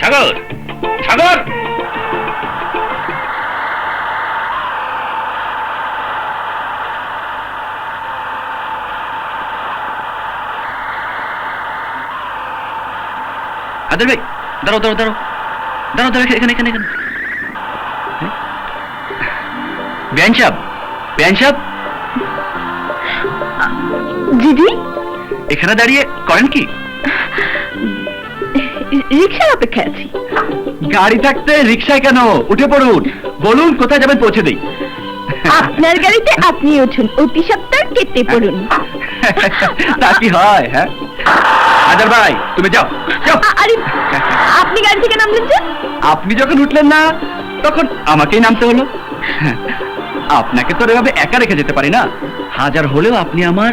সাগর সাগর! আদের ভাই দাঁড়াও দাঁড়াও দাঁড়াও। দাঁড়াও দাঁড়াও এখানে এখানে এখানে। বেআইন সাহেব বেআইন সাহেব দিদি? এখানে দাঁড়িয়ে করেন কি? রিক্সার অপেক্ষায় আছি গাড়ি থাকতে রিক্সায় কেন? উঠে পড়ুন। বলুন কোথায় যাবেন পৌঁছে দিই। আপনার গাড়িতে আপনি উঠুন অতি সপ্তাহ কেটে পড়ুন। তা কি হয় হ্যাঁ? আদার ভাই তুমি যাও যাও। আরে আপনি গাড়ি থেকে নামলেন যে? আপনি যখন উঠলেন না তখন আমাকেই নামতে হলো। আপনাকে তো এভাবে একা রেখে যেতে পারি না। হাজার হলেও আপনি আমার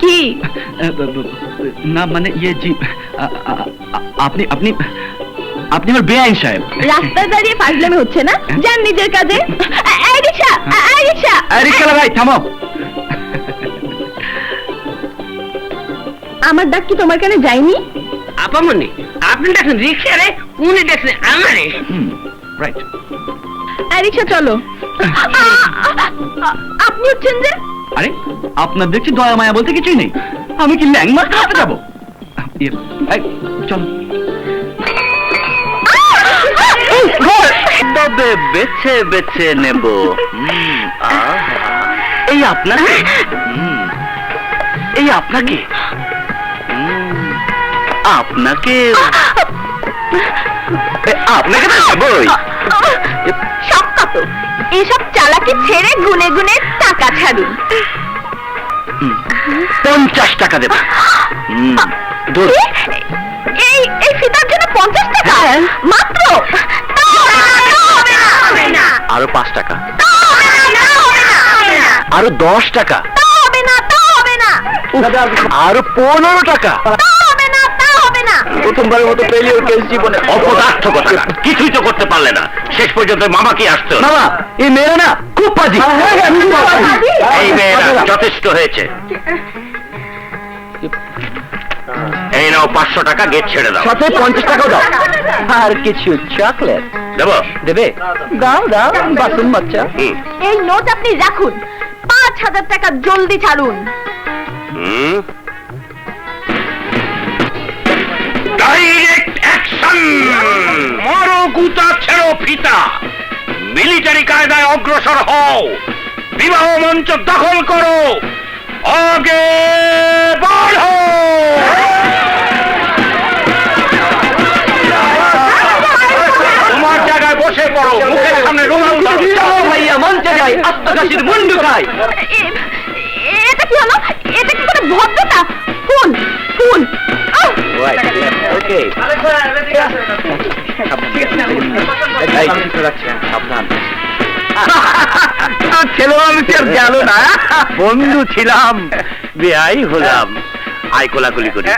কি? না মানে ইয়ে জি আপনি আপনি আপনি আমার বেআইন সাহেব। রাস্তায় দাঁড়িয়ে ফাজলামি হচ্ছে না? যান নিজের কাজে। রিক্সা রিক্সা। থামো। আমার ডাক কি তোমার কানে যায়নি? আপামনি আপনি দেখেন রিক্সা রে উনি দেখছেন আমারে। রাইট রিক্সা চলো। আপনি হচ্ছেন যে? আরে আপনার দেখছি দয়া মায়া বলতে কিছুই নেই। আমি কি ল্যাংমার খাওয়াতে যাব? ইয়ে, তবে বেছে বেছে নেব। এই আপনাকে? এই আপনাকে? আপনাকে? আপনাকে তো নেবই এসব চালাকি ছেড়ে গুনে গুনে ছাড়ুন পঞ্চাশ টাকা দেব। এই এই ফিতার জন্য পঞ্চাশ টাকা? হ্যাঁ। মাত্র? আরও পাঁচ টাকা। আরও দশ টাকা। আরও পনেরো টাকা। প্রথমবারের মতো ফেলিওর কেস জীবনে। অপদার্থ কথা কিছুই তো করতে পারলে না। শেষ পর্যন্ত মামাকে আসতো? মামা এই মেয়েরা না খুব পাজি। এই মেয়েরা যথেষ্ট হয়েছে। এই নাও পাঁচশো টাকা গেট ছেড়ে দাও। সাথে পঞ্চাশ টাকাও দাও। আর কিছু চকলেট দেবো? দেবে? দাও দাও বাসন বাচ্চা এই নোট আপনি রাখুন। পাঁচ হাজার টাকা জলদি ছাড়ুন। হুম? মিলিটারি কায়দায় অগ্রসর হও। বিবাহ মঞ্চ দখল করো। আগে বাড়ো। তোমার জায়গায় বসে পড়ো মুখের সামনে চলো ভাইয়া মঞ্চে যাই আত্মকাশির মুন্ডু খাই। এটা কি হলো? এটা কি কোনো ভদ্রতা? ফুল আহ! ওকে সাবধান। ছেলে মানুষ আর গেল না। বন্ধু ছিলাম বেআই হলাম। আয় কোলাকুলি করি।